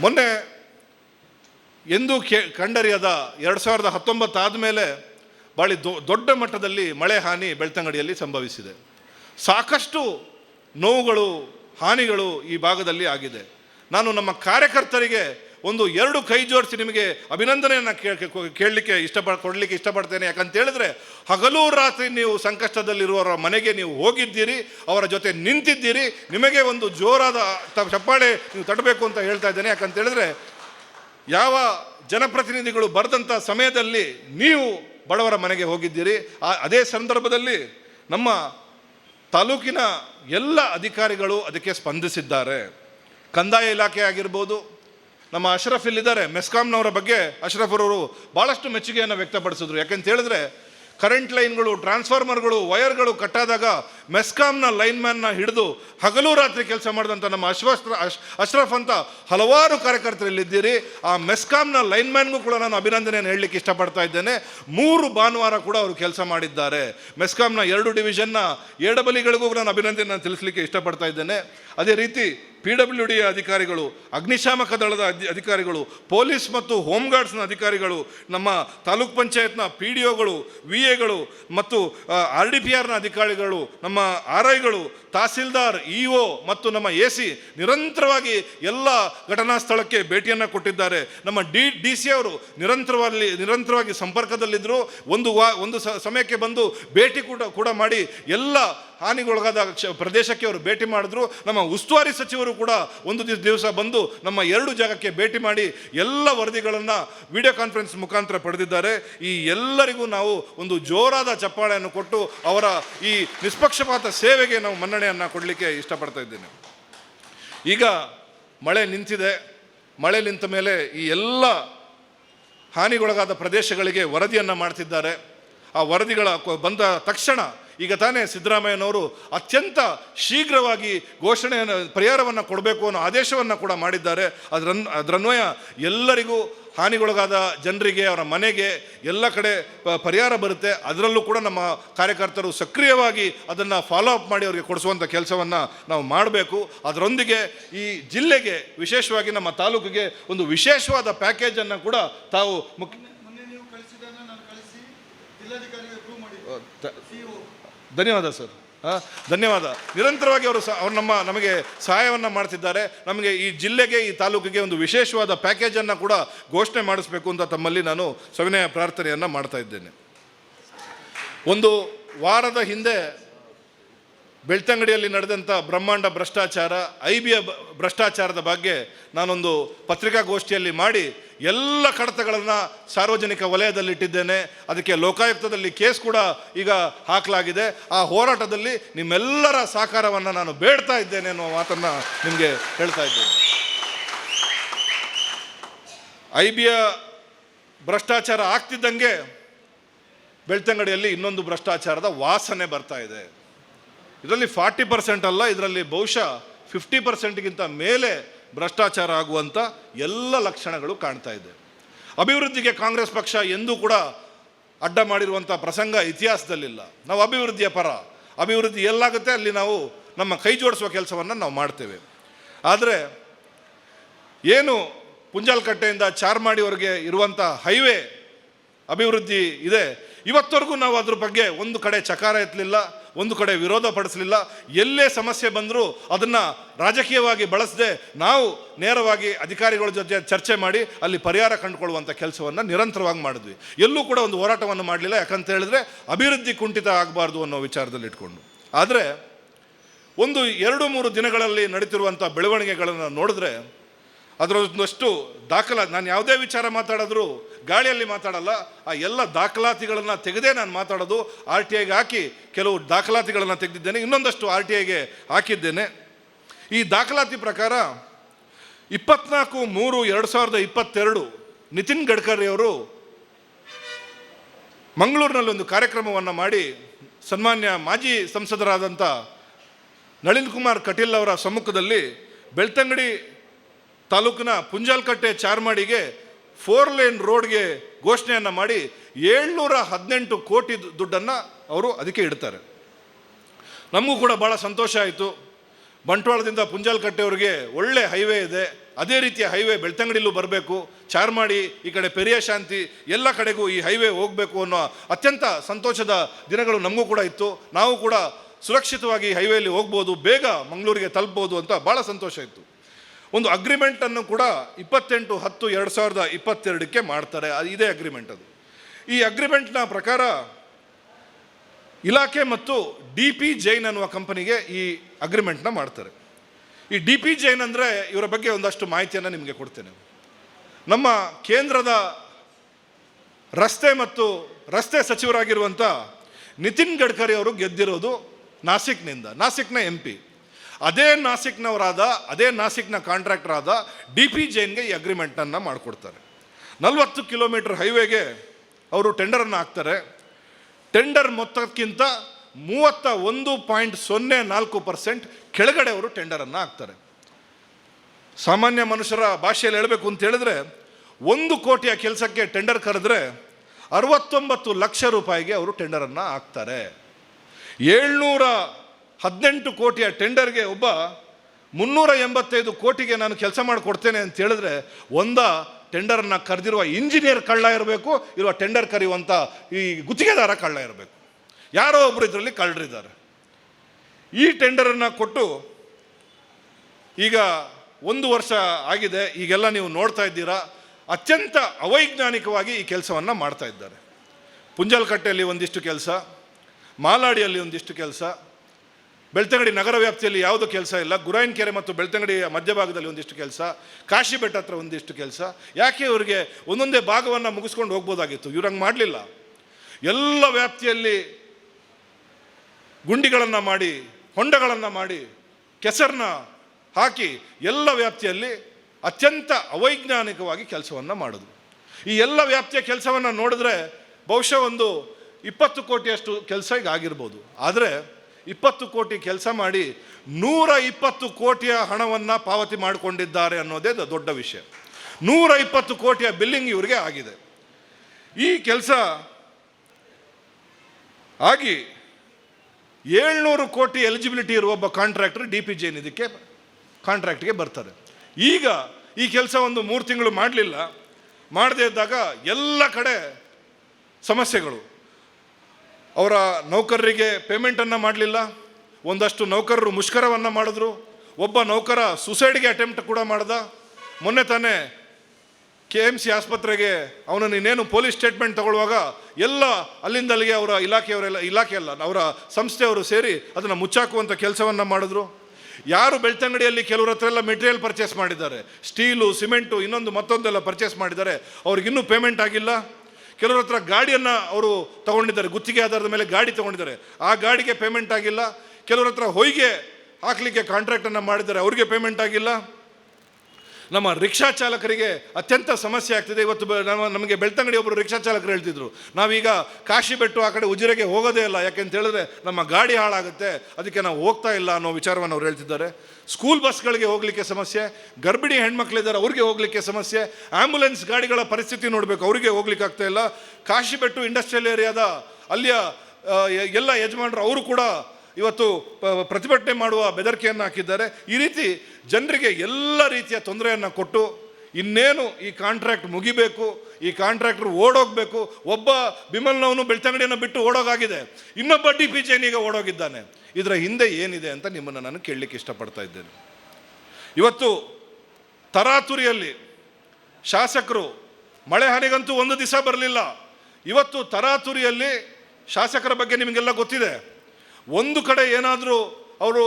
ಮೊನ್ನೆ ಎಂದೂ ಕೇ, ಕಂಡರಿಯದ ಎರಡು ಸಾವಿರದ ಹತ್ತೊಂಬತ್ತು ಆದಮೇಲೆ ಭಾಳ ದೊಡ್ಡ ಮಟ್ಟದಲ್ಲಿ ಮಳೆ ಹಾನಿ ಬೆಳ್ತಂಗಡಿಯಲ್ಲಿ ಸಂಭವಿಸಿದೆ. ಸಾಕಷ್ಟು ನೋವುಗಳು, ಹಾನಿಗಳು ಈ ಭಾಗದಲ್ಲಿ ಆಗಿದೆ. ನಾನು ನಮ್ಮ ಕಾರ್ಯಕರ್ತರಿಗೆ ಒಂದು ಎರಡು ಕೈ ಜೋಡಿಸಿ ನಿಮಗೆ ಅಭಿನಂದನೆಯನ್ನು ಕೇಳಲಿಕ್ಕೆ ಇಷ್ಟಪಡ ಕೊಡಲಿಕ್ಕೆ ಇಷ್ಟಪಡ್ತೇನೆ. ಯಾಕಂತ ಹೇಳಿದ್ರೆ ಹಗಲು ರಾತ್ರಿ ನೀವು ಸಂಕಷ್ಟದಲ್ಲಿರುವವರ ಮನೆಗೆ ನೀವು ಹೋಗಿದ್ದೀರಿ, ಅವರ ಜೊತೆ ನಿಂತಿದ್ದೀರಿ, ನಿಮಗೆ ಒಂದು ಜೋರಾದ ಚಪ್ಪಾಳೆ ನೀವು ತಡಬೇಕು ಅಂತ ಹೇಳ್ತಾ ಇದ್ದೇನೆ. ಯಾಕಂತ ಹೇಳಿದ್ರೆ ಯಾವ ಜನಪ್ರತಿನಿಧಿಗಳು ಬರೆದಂಥ ಸಮಯದಲ್ಲಿ ನೀವು ಬಡವರ ಮನೆಗೆ ಹೋಗಿದ್ದೀರಿ. ಆ, ಅದೇ ಸಂದರ್ಭದಲ್ಲಿ ನಮ್ಮ ತಾಲೂಕಿನ ಎಲ್ಲ ಅಧಿಕಾರಿಗಳು ಅದಕ್ಕೆ ಸ್ಪಂದಿಸಿದ್ದಾರೆ. ಕಂದಾಯ ಇಲಾಖೆ ಆಗಿರ್ಬೋದು ನಮ್ಮ ಅಶ್ರಫ್ ಇಲ್ಲಿದ್ದಾರೆ, ಮೆಸ್ಕಾಂನವರ ಬಗ್ಗೆ ಅಶ್ರಫ್ ಅವರು ಭಾಳಷ್ಟು ಮೆಚ್ಚುಗೆಯನ್ನು ವ್ಯಕ್ತಪಡಿಸಿದ್ರು. ಯಾಕೆಂತ ಹೇಳಿದ್ರೆ ಕರೆಂಟ್ ಲೈನ್ಗಳು ಟ್ರಾನ್ಸ್ಫಾರ್ಮರ್ಗಳು ವಯರ್ಗಳು ಕಟ್ಟಾದಾಗ ಮೆಸ್ಕಾಂನ ಲೈನ್ಮ್ಯಾನ್ನ ಹಿಡಿದು ಹಗಲು ರಾತ್ರಿ ಕೆಲಸ ಮಾಡಿದಂಥ ನಮ್ಮ ಅಶ್ವಸ್ತ್ರ ಅಶ್, ಅಶ್ರಫ್ ಅಂತ ಹಲವಾರು ಕಾರ್ಯಕರ್ತರಲ್ಲಿದ್ದೀರಿ ಆ ಮೆಸ್ಕಾಂನ ಲೈನ್ಮ್ಯಾನ್ಗೂ ಕೂಡ ನಾನು ಅಭಿನಂದನೆಯನ್ನು ಹೇಳಲಿಕ್ಕೆ ಇಷ್ಟಪಡ್ತಾ ಇದ್ದೇನೆ. ಮೂರು ಭಾನುವಾರ ಕೂಡ ಅವರು ಕೆಲಸ ಮಾಡಿದ್ದಾರೆ. ಮೆಸ್ಕಾಂನ ಎರಡು ಡಿವಿಷನ್ನ ಎಡಬಲಿಗಳಿಗೂ ನಾನು ಅಭಿನಂದನೆಯನ್ನು ತಿಳಿಸಲಿಕ್ಕೆ ಇಷ್ಟಪಡ್ತಾ ಇದ್ದೇನೆ. ಅದೇ ರೀತಿ ಪಿ ಡಬ್ಲ್ಯೂ ಡಿ ಅಧಿಕಾರಿಗಳು, ಅಗ್ನಿಶಾಮಕ ದಳದ ಅಧಿ, ಅಧಿಕಾರಿಗಳು, ಪೊಲೀಸ್ ಮತ್ತು ಹೋಮ್ ಗಾರ್ಡ್ಸ್ನ ಅಧಿಕಾರಿಗಳು, ನಮ್ಮ ತಾಲೂಕ್ ಪಂಚಾಯತ್ನ ಪಿ ಡಿ ಒಗಳು, ವಿ ಎಗಳು ಮತ್ತು ಆರ್ ಡಿ ಪಿ ಆರ್ನ ಅಧಿಕಾರಿಗಳು, ನಮ್ಮ ಆರ್ ಐಗಳು ತಹಸೀಲ್ದಾರ್ ಇ ಮತ್ತು ನಮ್ಮ ಎ ಸಿ ನಿರಂತರವಾಗಿ ಎಲ್ಲ ಘಟನಾ ಸ್ಥಳಕ್ಕೆ ಭೇಟಿಯನ್ನು ಕೊಟ್ಟಿದ್ದಾರೆ. ನಮ್ಮ ಡಿ ಡಿ ಸಿ ಅವರು ನಿರಂತರವಾಗಿ ನಿರಂತರವಾಗಿ ಸಂಪರ್ಕದಲ್ಲಿದ್ದರು ಒಂದು ವಾ, ಒಂದು ಸಮಯಕ್ಕೆ ಬಂದು ಭೇಟಿ ಕೂಡ ಕೂಡ ಮಾಡಿ ಎಲ್ಲ ಹಾನಿಗೊಳಗಾದ ಪ್ರದೇಶಕ್ಕೆ ಅವರು ಭೇಟಿ ಮಾಡಿದ್ರು. ನಮ್ಮ ಉಸ್ತುವಾರಿ ಸಚಿವರು ಕೂಡ ಒಂದು ದಿವಸ ಬಂದು ನಮ್ಮ ಎರಡು ಜಾಗಕ್ಕೆ ಭೇಟಿ ಮಾಡಿ ಎಲ್ಲ ವರದಿಗಳನ್ನು ವಿಡಿಯೋ ಕಾನ್ಫರೆನ್ಸ್ ಮುಖಾಂತರ ಪಡೆದಿದ್ದಾರೆ. ಈ ಎಲ್ಲರಿಗೂ ನಾವು ಒಂದು ಜೋರಾದ ಚಪ್ಪಾಳೆಯನ್ನು ಕೊಟ್ಟು ಅವರ ಈ ನಿಷ್ಪಕ್ಷಪಾತ ಸೇವೆಗೆ ನಾವು ಮನ್ನಣೆಯನ್ನು ಕೊಡಲಿಕ್ಕೆ ಇಷ್ಟಪಡ್ತಾ ಇದ್ದೇನೆ. ಈಗ ಮಳೆ ನಿಂತಿದೆ. ಮಳೆ ನಿಂತ ಮೇಲೆ ಈ ಎಲ್ಲ ಹಾನಿಗೊಳಗಾದ ಪ್ರದೇಶಗಳಿಗೆ ವರದಿಯನ್ನು ಮಾಡ್ತಿದ್ದಾರೆ. ಆ ವರದಿಗಳ ಬಂದ ತಕ್ಷಣ ಈಗ ತಾನೇ ಸಿದ್ದರಾಮಯ್ಯನವರು ಅತ್ಯಂತ ಶೀಘ್ರವಾಗಿ ಘೋಷಣೆಯನ್ನು ಪರಿಹಾರವನ್ನು ಕೊಡಬೇಕು ಅನ್ನೋ ಆದೇಶವನ್ನು ಕೂಡ ಮಾಡಿದ್ದಾರೆ. ಅದರನ್ ಅದರನ್ವಯ ಎಲ್ಲರಿಗೂ ಹಾನಿಗೊಳಗಾದ ಜನರಿಗೆ ಅವರ ಮನೆಗೆ ಎಲ್ಲ ಕಡೆ ಪರಿಹಾರ ಬರುತ್ತೆ. ಅದರಲ್ಲೂ ಕೂಡ ನಮ್ಮ ಕಾರ್ಯಕರ್ತರು ಸಕ್ರಿಯವಾಗಿ ಅದನ್ನು ಫಾಲೋ ಅಪ್ ಮಾಡಿ ಅವರಿಗೆ ಕೊಡಿಸುವಂಥ ಕೆಲಸವನ್ನು ನಾವು ಮಾಡಬೇಕು. ಅದರೊಂದಿಗೆ ಈ ಜಿಲ್ಲೆಗೆ ವಿಶೇಷವಾಗಿ ನಮ್ಮ ತಾಲೂಕಿಗೆ ಒಂದು ವಿಶೇಷವಾದ ಪ್ಯಾಕೇಜನ್ನು ಕೂಡ ತಾವು ಮುಖ್ಯ ಧನ್ಯವಾದ ಸರ್. ಧನ್ಯವಾದ. ನಿರಂತರವಾಗಿ ಅವರು ಸಹ, ಅವ್ರು ನಮ್ಮ, ನಮಗೆ ಸಹಾಯವನ್ನು ಮಾಡ್ತಿದ್ದಾರೆ. ನಮಗೆ ಈ ಜಿಲ್ಲೆಗೆ, ಈ ತಾಲೂಕಿಗೆ ಒಂದು ವಿಶೇಷವಾದ ಪ್ಯಾಕೇಜನ್ನು ಕೂಡ ಘೋಷಣೆ ಮಾಡಿಸ್ಬೇಕು ಅಂತ ತಮ್ಮಲ್ಲಿ ನಾನು ಸವಿನಯ ಪ್ರಾರ್ಥನೆಯನ್ನು ಮಾಡ್ತಾ ಇದ್ದೇನೆ. ಒಂದು ವಾರದ ಹಿಂದೆ ಬೆಳ್ತಂಗಡಿಯಲ್ಲಿ ನಡೆದಂಥ ಬ್ರಹ್ಮಾಂಡ ಭ್ರಷ್ಟಾಚಾರ ಐ ಬಿಯ ಭ್ರಷ್ಟಾಚಾರದ ಬಗ್ಗೆ ನಾನೊಂದು ಪತ್ರಿಕಾಗೋಷ್ಠಿಯಲ್ಲಿ ಮಾಡಿ ಎಲ್ಲ ಕಡತಗಳನ್ನು ಸಾರ್ವಜನಿಕ ವಲಯದಲ್ಲಿಟ್ಟಿದ್ದೇನೆ. ಅದಕ್ಕೆ ಲೋಕಾಯುಕ್ತದಲ್ಲಿ ಕೇಸ್ ಕೂಡ ಈಗ ಹಾಕಲಾಗಿದೆ. ಆ ಹೋರಾಟದಲ್ಲಿ ನಿಮ್ಮೆಲ್ಲರ ಸಹಕಾರವನ್ನು ನಾನು ಬೇಡ್ತಾ ಇದ್ದೇನೆ ಅನ್ನೋ ಮಾತನ್ನು ನಿಮಗೆ ಹೇಳ್ತಾ ಇದ್ದೇನೆ. ಐ ಬಿಯ ಭ್ರಷ್ಟಾಚಾರ ಆಗ್ತಿದ್ದಂಗೆ ಬೆಳ್ತಂಗಡಿಯಲ್ಲಿ ಇನ್ನೊಂದು ಭ್ರಷ್ಟಾಚಾರದ ವಾಸನೆ ಬರ್ತಾ ಇದೆ. ಇದರಲ್ಲಿ ಫಾರ್ಟಿ ಪರ್ಸೆಂಟ್ ಅಲ್ಲ, ಇದರಲ್ಲಿ ಬಹುಶಃ ಫಿಫ್ಟಿ ಪರ್ಸೆಂಟ್ಗಿಂತ ಮೇಲೆ ಭ್ರಷ್ಟಾಚಾರ ಆಗುವಂಥ ಎಲ್ಲ ಲಕ್ಷಣಗಳು ಕಾಣ್ತಾ ಇದೆ. ಅಭಿವೃದ್ಧಿಗೆ ಕಾಂಗ್ರೆಸ್ ಪಕ್ಷ ಎಂದೂ ಕೂಡ ಅಡ್ಡ ಮಾಡಿರುವಂಥ ಪ್ರಸಂಗ ಇತಿಹಾಸದಲ್ಲಿಲ್ಲ. ನಾವು ಅಭಿವೃದ್ಧಿಯ ಪರ, ಅಭಿವೃದ್ಧಿ ಎಲ್ಲಾಗುತ್ತೆ, ಅಲ್ಲಿ ನಾವು ನಮ್ಮ ಕೈ ಜೋಡಿಸುವ ಕೆಲಸವನ್ನು ನಾವು ಮಾಡ್ತೇವೆ. ಆದರೆ ಏನು ಪುಂಜಾಲ್ಕಟ್ಟೆಯಿಂದ ಚಾರ್ಮಾಡಿವರೆಗೆ ಇರುವಂಥ ಹೈವೇ ಅಭಿವೃದ್ಧಿ ಇದೆ. ಇವತ್ತವರೆಗೂ ನಾವು ಅದ್ರ ಬಗ್ಗೆ ಒಂದು ಕಡೆ ಚಕಾರ ಎತ್ತಲಿಲ್ಲ. ಒಂದು ಕಡೆ ವಿರೋಧ ಪಡಿಸಲಿಲ್ಲ. ಎಲ್ಲೇ ಸಮಸ್ಯೆ ಬಂದರೂ ಅದನ್ನು ರಾಜಕೀಯವಾಗಿ ಬಳಸದೆ ನಾವು ನೇರವಾಗಿ ಅಧಿಕಾರಿಗಳ ಜೊತೆ ಚರ್ಚೆ ಮಾಡಿ ಅಲ್ಲಿ ಪರಿಹಾರ ಕಂಡುಕೊಳ್ಳುವಂಥ ಕೆಲಸವನ್ನು ನಿರಂತರವಾಗಿ ಮಾಡಿದ್ವಿ. ಎಲ್ಲೂ ಕೂಡ ಒಂದು ಹೋರಾಟವನ್ನು ಮಾಡಲಿಲ್ಲ. ಯಾಕಂತ ಹೇಳಿದ್ರೆ ಅಭಿವೃದ್ಧಿ ಕುಂಠಿತ ಆಗಬಾರ್ದು ಅನ್ನೋ ವಿಚಾರದಲ್ಲಿ ಇಟ್ಕೊಂಡು. ಆದರೆ ಒಂದು ಎರಡು ಮೂರು ದಿನಗಳಲ್ಲಿ ನಡೀತಿರುವಂಥ ಬೆಳವಣಿಗೆಗಳನ್ನು ನೋಡಿದ್ರೆ ಅದರೊಂದಷ್ಟು ದಾಖಲಾತಿ ನಾನು ಯಾವುದೇ ವಿಚಾರ ಮಾತಾಡಿದ್ರು ಗಾಳಿಯಲ್ಲಿ ಮಾತಾಡಲ್ಲ, ಆ ಎಲ್ಲ ದಾಖಲಾತಿಗಳನ್ನು ತೆಗೆದೇ ನಾನು ಮಾತಾಡೋದು. ಆರ್ ಟಿ ಐಗೆ ಹಾಕಿ ಕೆಲವು ದಾಖಲಾತಿಗಳನ್ನು ತೆಗೆದಿದ್ದೇನೆ. ಇನ್ನೊಂದಷ್ಟು ಆರ್ ಟಿ ಐಗೆ ಹಾಕಿದ್ದೇನೆ. ಈ ದಾಖಲಾತಿ ಪ್ರಕಾರ ಇಪ್ಪತ್ನಾಲ್ಕು ಮೂರು ಎರಡು ಸಾವಿರದ ಇಪ್ಪತ್ತೆರಡು ನಿತಿನ್ ಗಡ್ಕರಿ ಅವರು ಮಂಗಳೂರಿನಲ್ಲಿ ಒಂದು ಕಾರ್ಯಕ್ರಮವನ್ನು ಮಾಡಿ ಸನ್ಮಾನ್ಯ ಮಾಜಿ ಸಂಸದರಾದಂಥ ನಳಿನ್ ಕುಮಾರ್ ಕಟೀಲ್ ಅವರ ಸಮ್ಮುಖದಲ್ಲಿ ಬೆಳ್ತಂಗಡಿ ತಾಲೂಕಿನ ಪುಂಜಾಲ್ಕಟ್ಟೆ ಚಾರ್ಮಾಡಿಗೆ ಫೋರ್ ಲೈನ್ ರೋಡ್ಗೆ ಘೋಷಣೆಯನ್ನು ಮಾಡಿ ಏಳ್ನೂರ ಹದಿನೆಂಟು ಕೋಟಿ ದುಡ್ಡನ್ನು ಅವರು ಅದಕ್ಕೆ ಇಡ್ತಾರೆ. ನಮಗೂ ಕೂಡ ಭಾಳ ಸಂತೋಷ ಆಯಿತು. ಬಂಟ್ವಾಳದಿಂದ ಪುಂಜಾಲ್ಕಟ್ಟೆವರೆಗೆ ಒಳ್ಳೆ ಹೈವೇ ಇದೆ. ಅದೇ ರೀತಿಯ ಹೈವೇ ಬೆಳ್ತಂಗಡಿಲೂ ಬರಬೇಕು. ಚಾರ್ಮಾಡಿ, ಈ ಕಡೆ ಪೆರಿಯ ಶಾಂತಿ ಎಲ್ಲ ಕಡೆಗೂ ಈ ಹೈವೇ ಹೋಗಬೇಕು ಅನ್ನೋ ಅತ್ಯಂತ ಸಂತೋಷದ ದಿನಗಳು ನಮಗೂ ಕೂಡ ಇತ್ತು. ನಾವು ಕೂಡ ಸುರಕ್ಷಿತವಾಗಿ ಹೈವೇಲಿ ಹೋಗ್ಬೋದು, ಬೇಗ ಮಂಗಳೂರಿಗೆ ತಲುಪ್ಬೋದು ಅಂತ ಭಾಳ ಸಂತೋಷ ಇತ್ತು. ಒಂದು ಅಗ್ರಿಮೆಂಟನ್ನು ಕೂಡ ಇಪ್ಪತ್ತೆಂಟು, ಹತ್ತು, ಎರಡು ಸಾವಿರದ ಇಪ್ಪತ್ತೆರಡಕ್ಕೆ ಮಾಡ್ತಾರೆ. ಅದು ಇದೇ ಅಗ್ರಿಮೆಂಟ್ ಅದು. ಈ ಅಗ್ರಿಮೆಂಟ್ನ ಪ್ರಕಾರ ಇಲಾಖೆ ಮತ್ತು ಡಿ ಪಿ ಜೈನ್ ಅನ್ನುವ ಕಂಪನಿಗೆ ಈ ಅಗ್ರಿಮೆಂಟ್ನ ಮಾಡ್ತಾರೆ. ಈ ಡಿ ಪಿ ಜೈನ್ ಅಂದರೆ ಇವರ ಬಗ್ಗೆ ಒಂದಷ್ಟು ಮಾಹಿತಿಯನ್ನು ನಿಮಗೆ ಕೊಡ್ತೇನೆ. ನಮ್ಮ ಕೇಂದ್ರದ ರಸ್ತೆ ಮತ್ತು ರಸ್ತೆ ಸಚಿವರಾಗಿರುವಂಥ ನಿತಿನ್ ಗಡ್ಕರಿ ಅವರು ಗೆದ್ದಿರೋದು ನಾಸಿಕ್ನಿಂದ. ನಾಸಿಕ್ನ ಎಂ ಪಿ. ಅದೇ ನಾಸಿಕ್ನವರಾದ, ಅದೇ ನಾಸಿಕ್ನ ಕಾಂಟ್ರಾಕ್ಟರ್ ಆದ ಡಿ ಪಿ ಜೈನ್ಗೆ ಈ ಅಗ್ರಿಮೆಂಟನ್ನು ಮಾಡಿಕೊಡ್ತಾರೆ. ನಲವತ್ತು ಕಿಲೋಮೀಟರ್ ಹೈವೇಗೆ ಅವರು ಟೆಂಡರನ್ನು ಹಾಕ್ತಾರೆ. ಟೆಂಡರ್ ಮೊತ್ತಕ್ಕಿಂತ ಮೂವತ್ತ ಒಂದು ಪಾಯಿಂಟ್ ಸೊನ್ನೆ ನಾಲ್ಕು ಪರ್ಸೆಂಟ್ ಕೆಳಗಡೆ ಅವರು ಟೆಂಡರನ್ನು ಹಾಕ್ತಾರೆ. ಸಾಮಾನ್ಯ ಮನುಷ್ಯರ ಭಾಷೆಯಲ್ಲಿ ಹೇಳಬೇಕು ಅಂತ ಹೇಳಿದ್ರೆ, ಒಂದು ಕೋಟಿಯ ಕೆಲಸಕ್ಕೆ ಟೆಂಡರ್ ಕರೆದ್ರೆ ಅರವತ್ತೊಂಬತ್ತು ಲಕ್ಷ ರೂಪಾಯಿಗೆ ಅವರು ಟೆಂಡರನ್ನು ಹಾಕ್ತಾರೆ. ಏಳ್ನೂರ ಹದಿನೆಂಟು ಕೋಟಿಯ ಟೆಂಡರ್ಗೆ ಒಬ್ಬ ಮುನ್ನೂರ ಎಂಬತ್ತೈದು ಕೋಟಿಗೆ ನಾನು ಕೆಲಸ ಮಾಡಿಕೊಡ್ತೇನೆ ಅಂತ ಹೇಳಿದ್ರೆ ಒಂದ ಟೆಂಡರನ್ನು ಕರೆದಿರುವ ಇಂಜಿನಿಯರ್ ಕಳ್ಳ ಇರಬೇಕು ಇರುವ ಟೆಂಡರ್ ಕರೆಯುವಂಥ ಈ ಗುತ್ತಿಗೆದಾರ ಕಳ್ಳ ಇರಬೇಕು. ಯಾರೋ ಒಬ್ಬರು ಇದರಲ್ಲಿ ಕಳ್ಳರಿದ್ದಾರೆ ಈ ಟೆಂಡರನ್ನು ಕೊಟ್ಟು ಈಗ ಒಂದು ವರ್ಷ ಆಗಿದೆ, ಈಗೆಲ್ಲ ನೀವು ನೋಡ್ತಾ ಇದ್ದೀರಾ, ಅತ್ಯಂತ ಅವೈಜ್ಞಾನಿಕವಾಗಿ ಈ ಕೆಲಸವನ್ನು ಮಾಡ್ತಾ ಇದ್ದಾರೆ. ಪುಂಜಲ್ಕಟ್ಟೆಯಲ್ಲಿ ಒಂದಿಷ್ಟು ಕೆಲಸ, ಮಾಲಾಡಿಯಲ್ಲಿ ಒಂದಿಷ್ಟು ಕೆಲಸ ಬೆಳ್ತಂಗಡಿ ನಗರ ವ್ಯಾಪ್ತಿಯಲ್ಲಿ ಯಾವುದೂ ಕೆಲಸ ಇಲ್ಲ. ಗುರಾಯಿನ್ ಕೆರೆ ಮತ್ತು ಬೆಳ್ತಂಗಡಿಯ ಮಧ್ಯಭಾಗದಲ್ಲಿ ಒಂದಿಷ್ಟು ಕೆಲಸ. ಕಾಶಿ ಬೆಟ್ಟ ಹತ್ರ ಒಂದಿಷ್ಟು ಕೆಲಸ. ಯಾಕೆ ಇವರಿಗೆ ಒಂದೊಂದೇ ಭಾಗವನ್ನು ಮುಗಿಸ್ಕೊಂಡು ಹೋಗ್ಬೋದಾಗಿತ್ತು? ಇವ್ರು ಹಂಗೆ ಮಾಡಲಿಲ್ಲ. ಎಲ್ಲ ವ್ಯಾಪ್ತಿಯಲ್ಲಿ ಗುಂಡಿಗಳನ್ನು ಮಾಡಿ, ಹೊಂಡಗಳನ್ನು ಮಾಡಿ ಕೆಸರನ್ನ ಹಾಕಿ ಎಲ್ಲ ವ್ಯಾಪ್ತಿಯಲ್ಲಿ ಅತ್ಯಂತ ಅವೈಜ್ಞಾನಿಕವಾಗಿ ಕೆಲಸವನ್ನು ಮಾಡೋದು. ಈ ಎಲ್ಲ ವ್ಯಾಪ್ತಿಯ ಕೆಲಸವನ್ನು ನೋಡಿದ್ರೆ ಬಹುಶಃ ಒಂದು ಇಪ್ಪತ್ತು ಕೋಟಿಯಷ್ಟು ಕೆಲಸ ಈಗ ಆಗಿರ್ಬೋದು. ಆದರೆ ಇಪ್ಪತ್ತು ಕೋಟಿ ಕೆಲಸ ಮಾಡಿ ನೂರ ಇಪ್ಪತ್ತು ಕೋಟಿಯ ಹಣವನ್ನು ಪಾವತಿ ಮಾಡಿಕೊಂಡಿದ್ದಾರೆ ಅನ್ನೋದೇ ದೊಡ್ಡ ವಿಷಯ. ನೂರ ಇಪ್ಪತ್ತು ಕೋಟಿಯ ಬಿಲ್ಲಿಂಗ್ ಇವರಿಗೆ ಆಗಿದೆ. ಈ ಕೆಲಸ ಆಗಿ ಏಳ್ನೂರು ಕೋಟಿ ಎಲಿಜಿಬಿಲಿಟಿ ಇರುವ ಒಬ್ಬ ಕಾಂಟ್ರಾಕ್ಟರ್ ಡಿ ಪಿ ಜೈನ್ ಇದಕ್ಕೆ ಕಾಂಟ್ರಾಕ್ಟ್ಗೆ ಬರ್ತಾರೆ. ಈಗ ಈ ಕೆಲಸ ಒಂದು ಮೂರು ತಿಂಗಳು ಮಾಡಲಿಲ್ಲ. ಮಾಡದೇ ಇದ್ದಾಗ ಎಲ್ಲ ಕಡೆ ಸಮಸ್ಯೆಗಳು. ಅವರ ನೌಕರರಿಗೆ ಪೇಮೆಂಟನ್ನು ಮಾಡಲಿಲ್ಲ. ಒಂದಷ್ಟು ನೌಕರರು ಮುಷ್ಕರವನ್ನು ಮಾಡಿದ್ರು. ಒಬ್ಬ ನೌಕರ ಸುಸೈಡ್ಗೆ ಅಟೆಂಪ್ಟ್ ಕೂಡ ಮಾಡ್ದ. ಮೊನ್ನೆ ತಾನೇ ಕೆ ಎಂ ಸಿ ಆಸ್ಪತ್ರೆಗೆ ಅವನನ್ನು ಇನ್ನೇನು ಪೊಲೀಸ್ ಸ್ಟೇಟ್ಮೆಂಟ್ ತಗೊಳ್ಳುವಾಗ ಎಲ್ಲ ಅಲ್ಲಿಂದ ಅಲ್ಲಿಗೆ ಅವರ ಇಲಾಖೆಯವರೆಲ್ಲ ಇಲಾಖೆಯಲ್ಲ ಅವರ ಸಂಸ್ಥೆಯವರು ಸೇರಿ ಅದನ್ನು ಮುಚ್ಚಾಕುವಂಥ ಕೆಲಸವನ್ನು ಮಾಡಿದ್ರು. ಯಾರು ಬೆಳ್ತಂಗಡಿಯಲ್ಲಿ ಕೆಲವ್ರ ಹತ್ರ ಎಲ್ಲ ಮೆಟೀರಿಯಲ್ ಪರ್ಚೇಸ್ ಮಾಡಿದ್ದಾರೆ. ಸ್ಟೀಲು, ಸಿಮೆಂಟು ಇನ್ನೊಂದು ಮತ್ತೊಂದೆಲ್ಲ ಪರ್ಚೇಸ್ ಮಾಡಿದ್ದಾರೆ. ಅವ್ರಿಗಿನ್ನೂ ಪೇಮೆಂಟ್ ಆಗಿಲ್ಲ. ಕೆಲವ್ರ ಹತ್ರ ಗಾಡಿಯನ್ನು ಅವರು ತಗೊಂಡಿದ್ದಾರೆ, ಗುತ್ತಿಗೆ ಆಧಾರದ ಮೇಲೆ ಗಾಡಿ ತಗೊಂಡಿದ್ದಾರೆ. ಆ ಗಾಡಿಗೆ ಪೇಮೆಂಟ್ ಆಗಿಲ್ಲ. ಕೆಲವ್ರ ಹತ್ರ ಹೊಯ್ಗೆ ಹಾಕಲಿಕ್ಕೆ ಕಾಂಟ್ರಾಕ್ಟನ್ನು ಮಾಡಿದ್ದಾರೆ, ಅವ್ರಿಗೆ ಪೇಮೆಂಟ್ ಆಗಿಲ್ಲ. ನಮ್ಮ ರಿಕ್ಷಾ ಚಾಲಕರಿಗೆ ಅತ್ಯಂತ ಸಮಸ್ಯೆ ಆಗ್ತಿದೆ. ಇವತ್ತು ನಮ್ಮ, ನಮಗೆ ಬೆಳ್ತಂಗಡಿ ಒಬ್ಬರು ರಿಕ್ಷಾ ಚಾಲಕರು ಹೇಳ್ತಿದ್ರು, ನಾವೀಗ ಕಾಶಿ ಬೆಟ್ಟು ಆ ಕಡೆ ಉಜಿರೆಗೆ ಹೋಗೋದೇ ಇಲ್ಲ ಯಾಕೆಂತ ಹೇಳಿದ್ರೆ ನಮ್ಮ ಗಾಡಿ ಹಾಳಾಗುತ್ತೆ, ಅದಕ್ಕೆ ನಾವು ಹೋಗ್ತಾ ಇಲ್ಲ ಅನ್ನೋ ವಿಚಾರವನ್ನು ಅವ್ರು ಹೇಳ್ತಿದ್ದಾರೆ. ಸ್ಕೂಲ್ ಬಸ್ಗಳಿಗೆ ಹೋಗಲಿಕ್ಕೆ ಸಮಸ್ಯೆ, ಗರ್ಭಿಣಿ ಹೆಣ್ಮಕ್ಳಿದ್ದಾರೆ ಅವ್ರಿಗೆ ಹೋಗಲಿಕ್ಕೆ ಸಮಸ್ಯೆ ಆ್ಯಂಬುಲೆನ್ಸ್ ಗಾಡಿಗಳ ಪರಿಸ್ಥಿತಿ ನೋಡಬೇಕು, ಅವರಿಗೆ ಹೋಗ್ಲಿಕ್ಕೆ ಆಗ್ತಾ ಇಲ್ಲ. ಕಾಶಿ ಬೆಟ್ಟು ಇಂಡಸ್ಟ್ರಿಯಲ್ ಏರಿಯಾದ ಅಲ್ಲಿಯ ಎಲ್ಲ ಯಜಮಾನರು, ಅವರು ಕೂಡ ಇವತ್ತು ಪ್ರತಿಭಟನೆ ಮಾಡುವ ಬೆದರಿಕೆಯನ್ನು ಹಾಕಿದ್ದಾರೆ. ಈ ರೀತಿ ಜನರಿಗೆ ಎಲ್ಲ ರೀತಿಯ ತೊಂದರೆಯನ್ನು ಕೊಟ್ಟು, ಇನ್ನೇನು ಈ ಕಾಂಟ್ರಾಕ್ಟ್ ಮುಗಿಬೇಕು, ಈ ಕಾಂಟ್ರಾಕ್ಟರ್ ಓಡೋಗ್ಬೇಕು, ಒಬ್ಬ ಬಿಮಲ್ನವನು ಬೆಳ್ತಂಗಡಿಯನ್ನು ಬಿಟ್ಟು ಓಡೋಗಾಗಿದೆ. ಇನ್ನೊಬ್ಬ ಡಿ ಪಿ ಜೈನಿಗೆ ಓಡೋಗಿದ್ದಾನೆ. ಇದರ ಹಿಂದೆ ಏನಿದೆ ಅಂತ ನಿಮ್ಮನ್ನು ನಾನು ಕೇಳಲಿಕ್ಕೆ ಇಷ್ಟಪಡ್ತಾ ಇದ್ದೇನೆ. ಇವತ್ತು ತರಾತುರಿಯಲ್ಲಿ ಶಾಸಕರು, ಮಳೆ ಹಾನಿಗಂತೂ ಒಂದು ದಿವಸ ಬರಲಿಲ್ಲ. ಇವತ್ತು ತರಾತುರಿಯಲ್ಲಿ ಶಾಸಕರ ಬಗ್ಗೆ ನಿಮಗೆಲ್ಲ ಗೊತ್ತಿದೆ. ಒಂದು ಕಡೆ ಏನಾದರೂ ಅವರು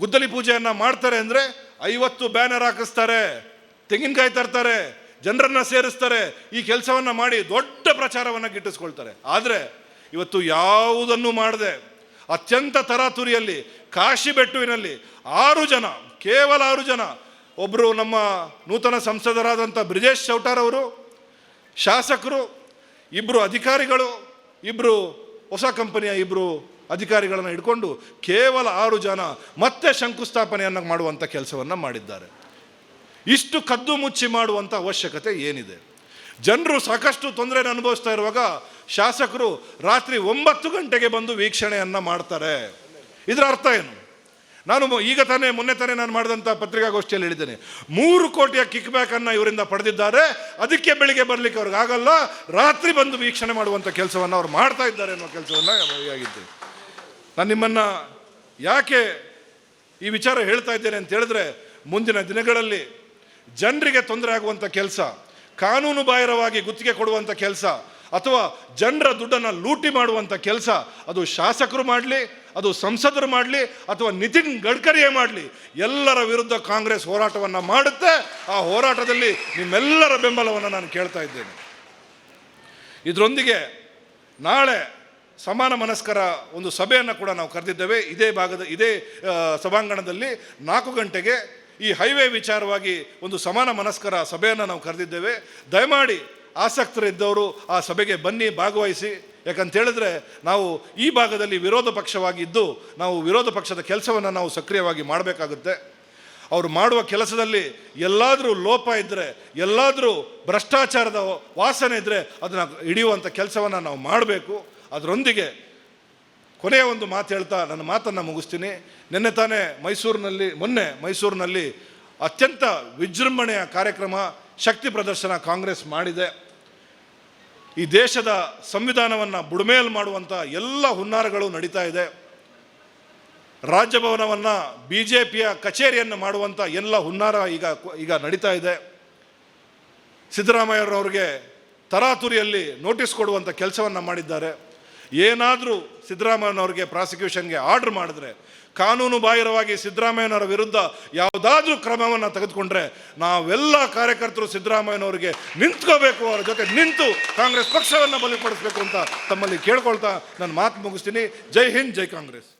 ಗುದ್ದಲಿ ಪೂಜೆಯನ್ನು ಮಾಡ್ತಾರೆ ಅಂದರೆ ಐವತ್ತು ಬ್ಯಾನರ್ ಹಾಕಿಸ್ತಾರೆ, ತೆಂಗಿನಕಾಯಿ ತರ್ತಾರೆ, ಜನರನ್ನ ಸೇರಿಸ್ತಾರೆ, ಈ ಕೆಲಸವನ್ನು ಮಾಡಿ ದೊಡ್ಡ ಪ್ರಚಾರವನ್ನು ಗಿಟ್ಟಿಸ್ಕೊಳ್ತಾರೆ. ಆದರೆ ಇವತ್ತು ಯಾವುದನ್ನು ಮಾಡದೆ ಅತ್ಯಂತ ತರಾತುರಿಯಲ್ಲಿ ಕಾಶಿ ಬೆಟ್ಟುವಿನಲ್ಲಿ ಆರು ಜನ, ಕೇವಲ ಆರು ಜನ ಒಬ್ಬರು ನಮ್ಮ ನೂತನ ಸಂಸದರಾದಂಥ ಬ್ರಿಜೇಶ್ ಅವರು, ಶಾಸಕರು ಇಬ್ಬರು ಅಧಿಕಾರಿಗಳು ಇಬ್ಬರು ಹೊಸ ಕಂಪನಿಯ ಇಬ್ಬರು ಅಧಿಕಾರಿಗಳನ್ನು ಹಿಡ್ಕೊಂಡು ಕೇವಲ ಆರು ಜನ ಮತ್ತೆ ಶಂಕುಸ್ಥಾಪನೆಯನ್ನು ಮಾಡುವಂಥ ಕೆಲಸವನ್ನು ಮಾಡಿದ್ದಾರೆ. ಇಷ್ಟು ಕದ್ದು ಮುಚ್ಚಿ ಮಾಡುವಂಥ ಅವಶ್ಯಕತೆ ಏನಿದೆ? ಜನರು ಸಾಕಷ್ಟು ತೊಂದರೆಯನ್ನು ಅನುಭವಿಸ್ತಾ ಇರುವಾಗ ಶಾಸಕರು ರಾತ್ರಿ ಒಂಬತ್ತು ಗಂಟೆಗೆ ಬಂದು ವೀಕ್ಷಣೆಯನ್ನು ಮಾಡ್ತಾರೆ. ಇದರ ಅರ್ಥ ಏನು? ನಾನು ಈಗ ತಾನೇ, ಮೊನ್ನೆ ತಾನೇ ನಾನು ಮಾಡಿದಂಥ ಪತ್ರಿಕಾಗೋಷ್ಠಿಯಲ್ಲಿ ಹೇಳಿದ್ದೇನೆ. ಮೂರು ಕೋಟಿಯ ಕಿಕ್ ಬ್ಯಾಕನ್ನು ಇವರಿಂದ ಪಡೆದಿದ್ದಾರೆ. ಅದಕ್ಕೆ ಬೆಳಿಗ್ಗೆ ಬರಲಿಕ್ಕೆ ಅವ್ರಿಗೆ ಆಗಲ್ಲ ರಾತ್ರಿ ಬಂದು ವೀಕ್ಷಣೆ ಮಾಡುವಂಥ ಕೆಲಸವನ್ನು ಅವ್ರು ಮಾಡ್ತಾ ಇದ್ದಾರೆ ಅನ್ನೋ ಕೆಲಸವನ್ನು ಆಗಿದ್ದೆ ನಾನು ನಿಮ್ಮನ್ನು ಯಾಕೆ ಈ ವಿಚಾರ ಹೇಳ್ತಾ ಇದ್ದೇನೆ ಅಂತ ಹೇಳಿದ್ರೆ, ಮುಂದಿನ ದಿನಗಳಲ್ಲಿ ಜನರಿಗೆ ತೊಂದರೆ ಆಗುವಂಥ ಕೆಲಸ, ಕಾನೂನು ಬಾಹಿರವಾಗಿ ಗುತ್ತಿಗೆ ಕೊಡುವಂಥ ಕೆಲಸ, ಅಥವಾ ಜನರ ದುಡ್ಡನ್ನು ಲೂಟಿ ಮಾಡುವಂಥ ಕೆಲಸ, ಅದು ಶಾಸಕರು ಮಾಡಲಿ, ಅದು ಸಂಸದರು ಮಾಡಲಿ, ಅಥವಾ ನಿತಿನ್ ಗಡ್ಕರಿಯೇ ಮಾಡಲಿ, ಎಲ್ಲರ ವಿರುದ್ಧ ಕಾಂಗ್ರೆಸ್ ಹೋರಾಟವನ್ನು ಮಾಡುತ್ತೆ. ಆ ಹೋರಾಟದಲ್ಲಿ ನಿಮ್ಮೆಲ್ಲರ ಬೆಂಬಲವನ್ನು ನಾನು ಕೇಳ್ತಾ ಇದ್ದೇನೆ. ಇದರೊಂದಿಗೆ ನಾಳೆ ಸಮಾನ ಮನಸ್ಕರ ಒಂದು ಸಭೆಯನ್ನು ಕೂಡ ನಾವು ಕರೆದಿದ್ದೇವೆ. ಇದೇ ಭಾಗದ, ಇದೇ ಸಭಾಂಗಣದಲ್ಲಿ ನಾಲ್ಕು ಗಂಟೆಗೆ ಈ ಹೈವೇ ವಿಚಾರವಾಗಿ ಒಂದು ಸಮಾನ ಮನಸ್ಕರ ಸಭೆಯನ್ನು ನಾವು ಕರೆದಿದ್ದೇವೆ. ದಯಮಾಡಿ ಆಸಕ್ತರಿದ್ದವರು ಆ ಸಭೆಗೆ ಬನ್ನಿ, ಭಾಗವಹಿಸಿ. ಯಾಕಂತ ಹೇಳಿದ್ರೆ ನಾವು ಈ ಭಾಗದಲ್ಲಿ ವಿರೋಧ ಪಕ್ಷವಾಗಿದ್ದು ನಾವು ವಿರೋಧ ಪಕ್ಷದ ಕೆಲಸವನ್ನು ನಾವು ಸಕ್ರಿಯವಾಗಿ ಮಾಡಬೇಕಾಗುತ್ತೆ. ಅವರು ಮಾಡುವ ಕೆಲಸದಲ್ಲಿ ಎಲ್ಲಾದರೂ ಲೋಪ ಇದ್ದರೆ ಎಲ್ಲಾದರೂ ಭ್ರಷ್ಟಾಚಾರದ ವಾಸನೆ ಇದ್ದರೆ ಅದನ್ನು ಹಿಡಿಯುವಂಥ ಕೆಲಸವನ್ನು ನಾವು ಮಾಡಬೇಕು. ಅದರೊಂದಿಗೆ ಕೊನೆಯ ಒಂದು ಮಾತು ಹೇಳ್ತಾ ನನ್ನ ಮಾತನ್ನು ಮುಗಿಸ್ತೀನಿ. ನಿನ್ನೆ ತಾನೇ ಮೈಸೂರಿನಲ್ಲಿ, ಮೊನ್ನೆ ಮೈಸೂರಿನಲ್ಲಿ ಅತ್ಯಂತ ವಿಜೃಂಭಣೆಯ ಕಾರ್ಯಕ್ರಮ ಶಕ್ತಿ ಪ್ರದರ್ಶನ ಕಾಂಗ್ರೆಸ್ ಮಾಡಿದೆ. ಈ ದೇಶದ ಸಂವಿಧಾನವನ್ನು ಬುಡಮೇಲು ಮಾಡುವಂಥ ಎಲ್ಲ ಹುನ್ನಾರಗಳು ನಡೀತಾ ಇದೆ. ರಾಜ್ಯಭವನವನ್ನು ಬಿ ಜೆ ಪಿಯ ಕಚೇರಿಯನ್ನು ಮಾಡುವಂಥ ಎಲ್ಲ ಹುನ್ನಾರ ಈಗ ಈಗ ನಡೀತಾ ಇದೆ. ಸಿದ್ದರಾಮಯ್ಯರವ್ರಿಗೆ ತರಾತುರಿಯಲ್ಲಿ ನೋಟಿಸ್ ಕೊಡುವಂಥ ಕೆಲಸವನ್ನು ಮಾಡಿದ್ದಾರೆ. ಏನಾದರೂ ಸಿದ್ದರಾಮಯ್ಯನವ್ರಿಗೆ ಪ್ರಾಸಿಕ್ಯೂಷನ್ಗೆ ಆರ್ಡರ್ ಮಾಡಿದ್ರೆ, ಕಾನೂನು ಬಾಹಿರವಾಗಿ ಸಿದ್ದರಾಮಯ್ಯನವರ ವಿರುದ್ಧ ಯಾವುದಾದ್ರೂ ಕ್ರಮವನ್ನು ತೆಗೆದುಕೊಂಡ್ರೆ, ನಾವೆಲ್ಲ ಕಾರ್ಯಕರ್ತರು ಸಿದ್ದರಾಮಯ್ಯನವರಿಗೆ ನಿಂತ್ಕೋಬೇಕು, ಅವರ ಜೊತೆ ನಿಂತು ಕಾಂಗ್ರೆಸ್ ಪಕ್ಷವನ್ನು ಬಲಿಪಡಿಸಬೇಕು ಅಂತ ತಮ್ಮಲ್ಲಿ ಕೇಳ್ಕೊಳ್ತಾ ನಾನು ಮಾತು ಮುಗಿಸ್ತೀನಿ. ಜೈ ಹಿಂದ್, ಜೈ ಕಾಂಗ್ರೆಸ್.